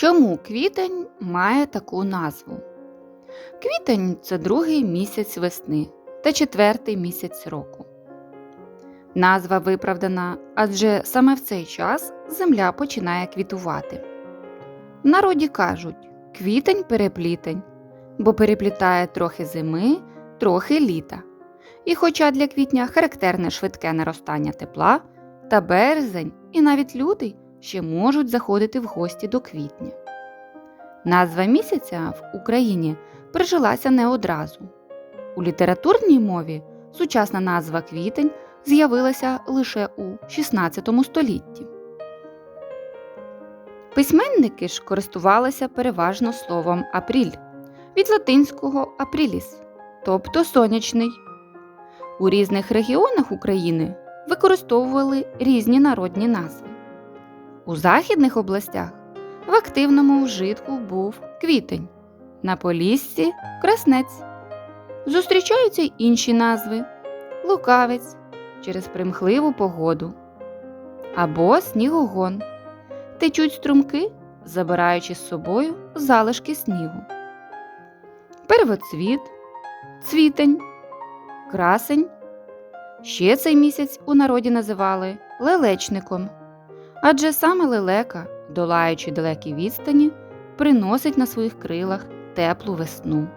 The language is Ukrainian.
Чому квітень має таку назву? Квітень це другий місяць весни та четвертий місяць року. Назва виправдана, адже саме в цей час земля починає квітувати. В народі кажуть квітень переплітень, бо переплітає трохи зими, трохи літа. І хоча для квітня характерне швидке наростання тепла, та березень і навіть лютий ще можуть заходити в гості до квітня. Назва місяця в Україні прижилася не одразу. У літературній мові сучасна назва квітень з'явилася лише у XVI столітті. Письменники ж користувалися переважно словом апріль від латинського апріліс, тобто сонячний. У різних регіонах України використовували різні народні назви. У західних областях в активному вжитку був квітень, на Поліссі краснець. Зустрічаються й інші назви лукавець через примхливу погоду або снігогон. Течуть струмки, забираючи з собою залишки снігу. Первоцвіт, цвітень, красень. Ще цей місяць у народі називали лелечником, адже саме лелека, долаючи далекі відстані, приносить на своїх крилах теплу весну.